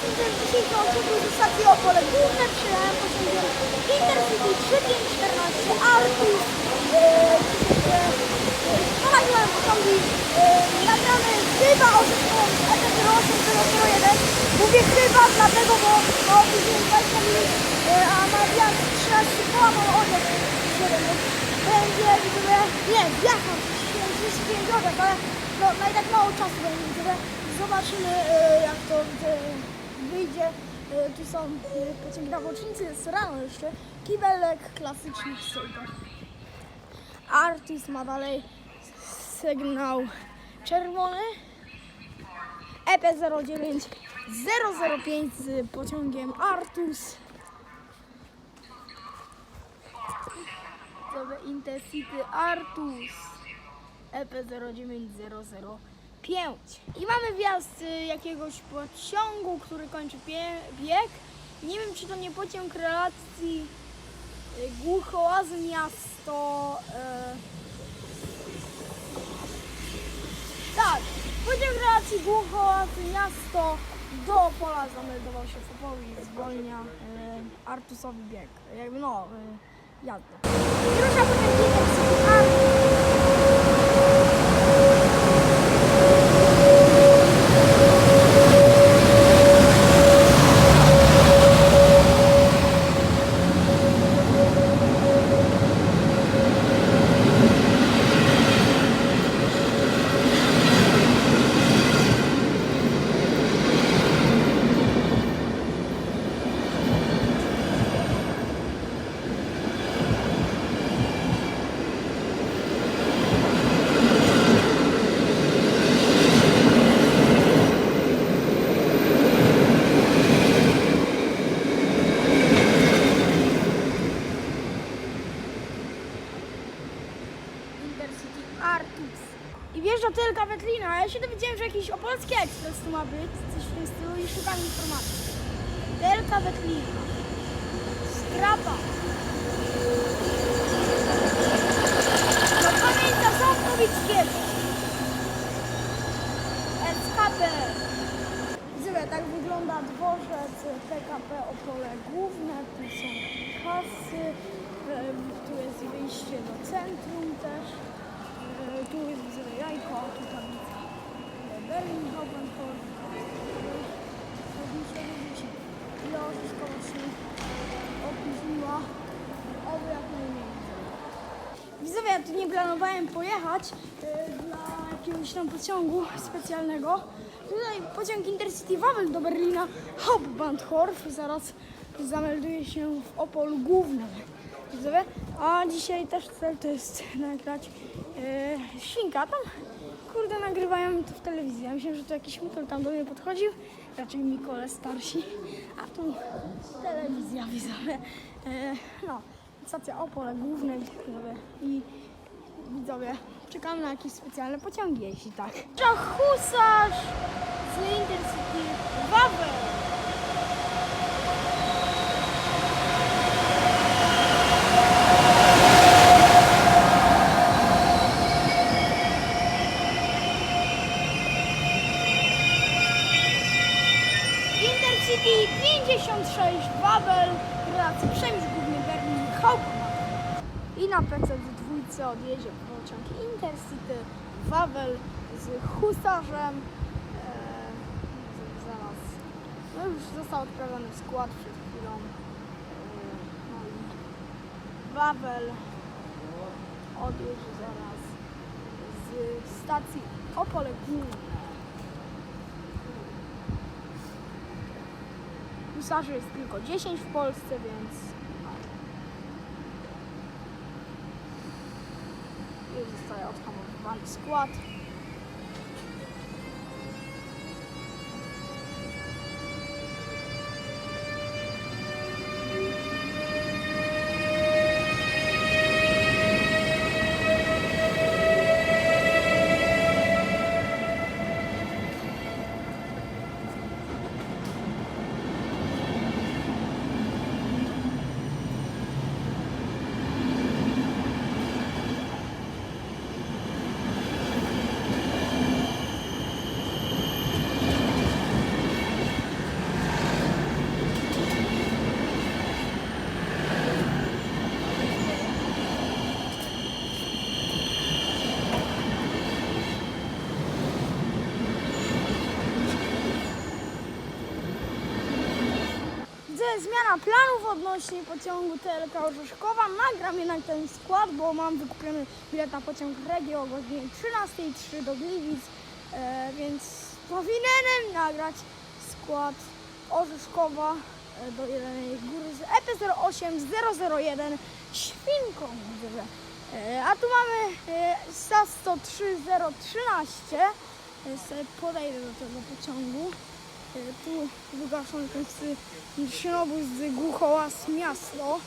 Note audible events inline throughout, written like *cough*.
Zapraszam też dzisiejszy odcinek z stacji Opole Główne przyjechałem pociągiem Intercity 3514 Artus. Nagrałem pociągi nagrane chyba o zespołu ET08 Mówię chyba dlatego, bo no, później 20 minut, a na wjazd 13 połamał oddech. Będzie, żeby, nie, wjechał 35 oddech, ale no, no i tak mało czasu będzie, zobaczymy jak to wyjdzie, e, tu są e, pociąg na bocznicy, jest rano jeszcze, kibelek, klasyczny sygnał. Artis ma dalej sygnał czerwony, EP09 005 z pociągiem Artus. Intercity Artus. EP09005 5. I mamy wjazd y, jakiegoś pociągu, który kończy bieg. Nie wiem, czy to nie pociąg relacji y, Głuchołazy Miasto. E, tak, pociąg relacji Głuchołazy Miasto do pola zameldował się Fopowi i zwolnia e, Artusowi bieg. Jakby no, e. Rusza pociągnikiem z ja się dowiedziałem, że jakiś opolski ekspres tu ma być, coś w tym stylu i szukam informacji. Delta Wetlina. Strapa. Do pamięta Ząbkowickiego. SKP. Widzimy, tak wygląda dworzec PKP Opole Główne. Tu są kasy, e, tu jest wyjście do centrum też. E, Tu jest jajko, a. E, Berlin Hauptbahnhof. Najmniej. Widzowie, ja tu nie planowałem pojechać e, dla jakiegoś tam pociągu specjalnego. Tutaj pociąg Intercity Wawel do Berlina Hauptbahnhof. Zaraz zamelduje się w Opolu Głównym. Widzowie, a dzisiaj też cel to jest nagrać e, świnka tam. Kurde, nagrywają to w telewizji. Ja myślałem, że to jakiś Mikol tam do mnie podchodził. Raczej Mikole starsi. A tu telewizja, widzowie. E, no, stacja Opole Głównej. Widzowie. I widzowie, czekam na jakieś specjalne pociągi, jeśli tak. To husarz z Intercity Wawel. Intercity 56 Wawel, relacja Przemysł Główny Berlin Hauptmann. I na PC dwójce odjedzie pociąg Intercity Wawel z husarzem. Eee, zaraz. No już został odprawiony w skład przed chwilą. Eee, Wawel odjedzie zaraz z stacji Opole Główne. Husarzy jest tylko 10 w Polsce, więc no. już zostaje odhamowywany skład. Zmiana planów odnośnie pociągu TLK Orzeszkowa. Nagram jednak ten skład, bo mam wykupiony bilet na pociąg Regio o godzinie 13.03 do Gliwic, e, więc powinienem nagrać skład Orzeszkowa e, do Jeleniej Góry z EP08001 Świnką. E, a tu mamy e, SAS 103013. E, podejdę do tego pociągu. E, Tu wygaszony ten szynobóz z Głuchołaz Miasto. E,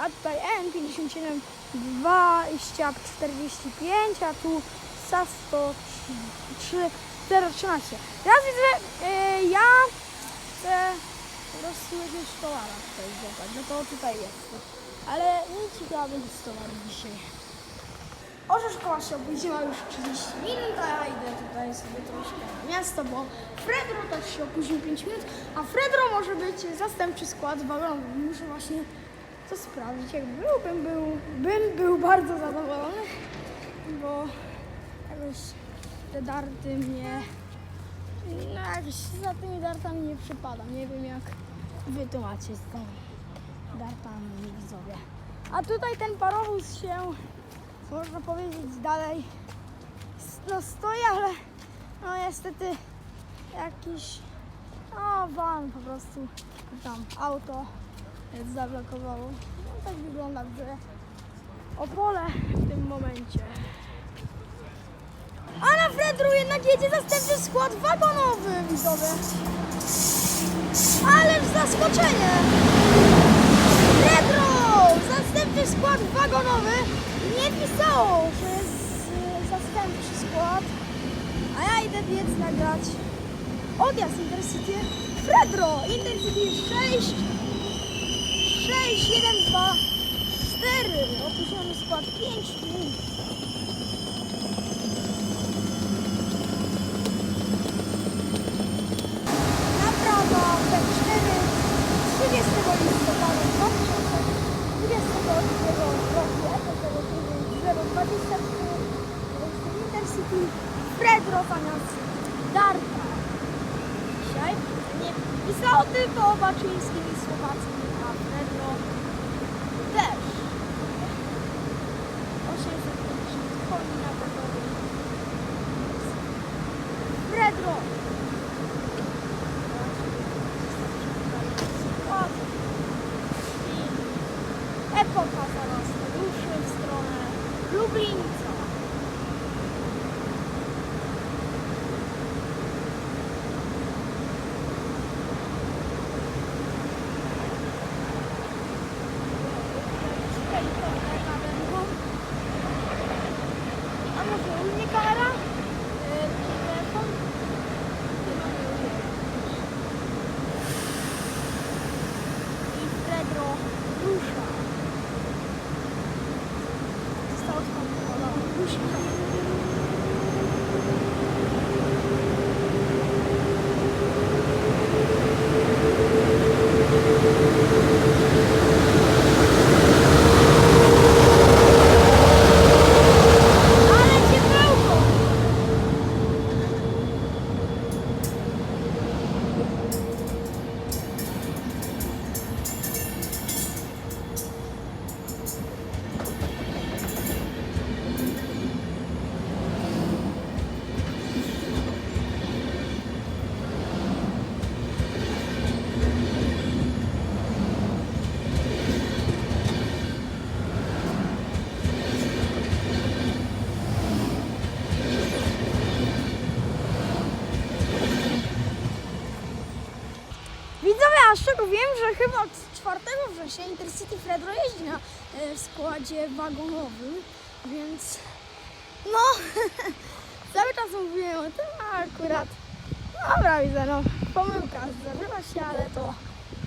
A tutaj N57 2045, a tu SAS 103013. Teraz widzę, e, ja chcę po prostu jakiegoś towara tutaj złapać, no to tutaj jest. Ale nic ciekawe z towaru dzisiaj. Szkoła się opóźniła już 30 minut, a ja idę tutaj sobie troszkę na miasto, bo Fredro też się opóźnił 5 minut, a Fredro może być zastępczy skład wagonowy. Muszę właśnie to sprawdzić. Jak byłbym był, bym był bardzo zadowolony, bo jakoś te darty mnie, no jakoś za tymi dartami nie przypada. Nie wiem jak wy to macie z tą dartami widzowie. A tutaj ten parowóz się można powiedzieć dalej no stoi, ale no niestety jakiś no van po prostu tam auto zablokowało. No tak wygląda że Opole w tym momencie. A na Fredru jednak jedzie zastępczy skład wagonowy widzowie. Ależ zaskoczenie! Retro! Zastępczy skład wagonowy. Pisało, że jest y, zastępczy skład. A ja idę biec nagrać odjazd Intercity Fredro. Intercity 6 6, 1, 2, 4. Opóźniony skład 5 minut. 023 Intercity Fredro zamiast Darta. Dzisiaj nie pisało tylko o Baczyńskim i Słowackim, a Fredro a z czego wiem, że chyba od 4 września Intercity Fredro jeździ na w składzie wagonowym, więc no, *laughs* cały czas mówiłem o tym, a akurat, dobra widzę, no, pomyłka zdarzyła się, ale to,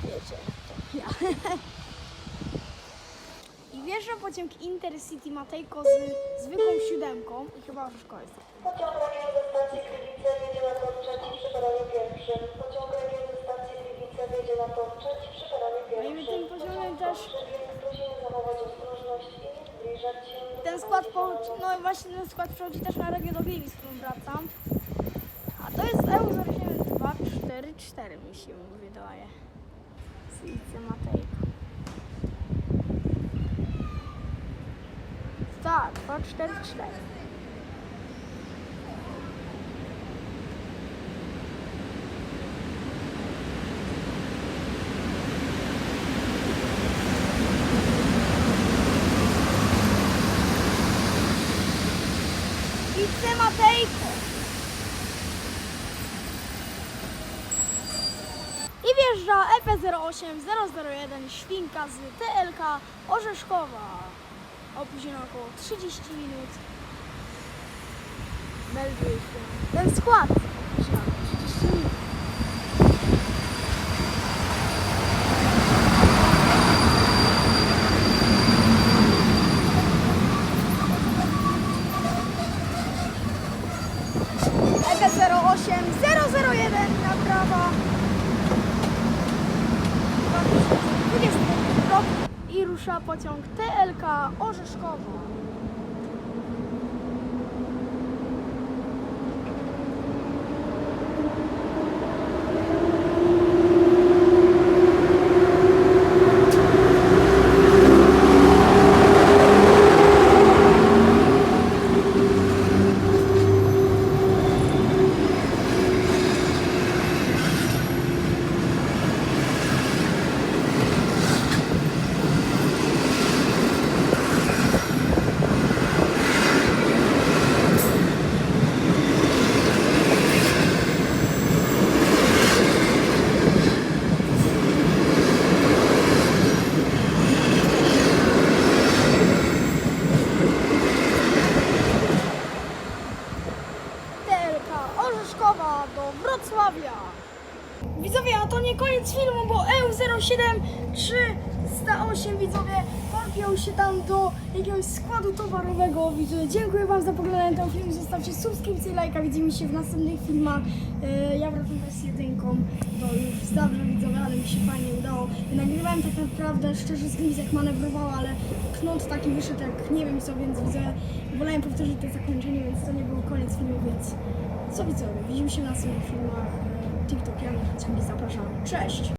wiecie, to ja. *laughs* I wiesz, że pociąg Intercity Matejko z zwykłą siódemką i chyba już jest Pociąg ze stacji na tor trzeci przy pierwszym. Pociąg Regio ze stacji Gliwice wjedzie na tor trzeci przy peronie No i my tym Pociąg też Ten skład, po, no właśnie ten skład przechodzi też na Regio do Gliwic, z którą wracam. A to jest EU 07244 mi się wydaje. w Ice Matejka. Tak, 2, 08001 Świnka z TLK Orzeszkowa. Opóźniona około 30 minut. Melduje się. Ten skład. 30 minut. EK 08001. 2020 rok i rusza pociąg TLK Orzeszkowa. TLK Orzeszkowa do Wrocławia. Widzowie, a to nie koniec filmu, bo E EU07308 widzowie podpiął się tam do jakiegoś składu Widzowie, dziękuję Wam za poglądanie ten film. Zostawcie subskrypcję i lajka. Widzimy się w następnych filmach. E, Ja wracam teraz z jedynką. To już zawsze widzowie, ale mi się fajnie udało. Nagrywałem tak naprawdę szczerze z Liz jak manewrowało, ale knot taki wyszedł jak nie wiem co, więc widzowie wolałem powtórzyć to zakończenie, więc to nie był koniec filmu, więc co widzowie, widzimy się w następnych filmach. TikTok, ja na zapraszam. Cześć!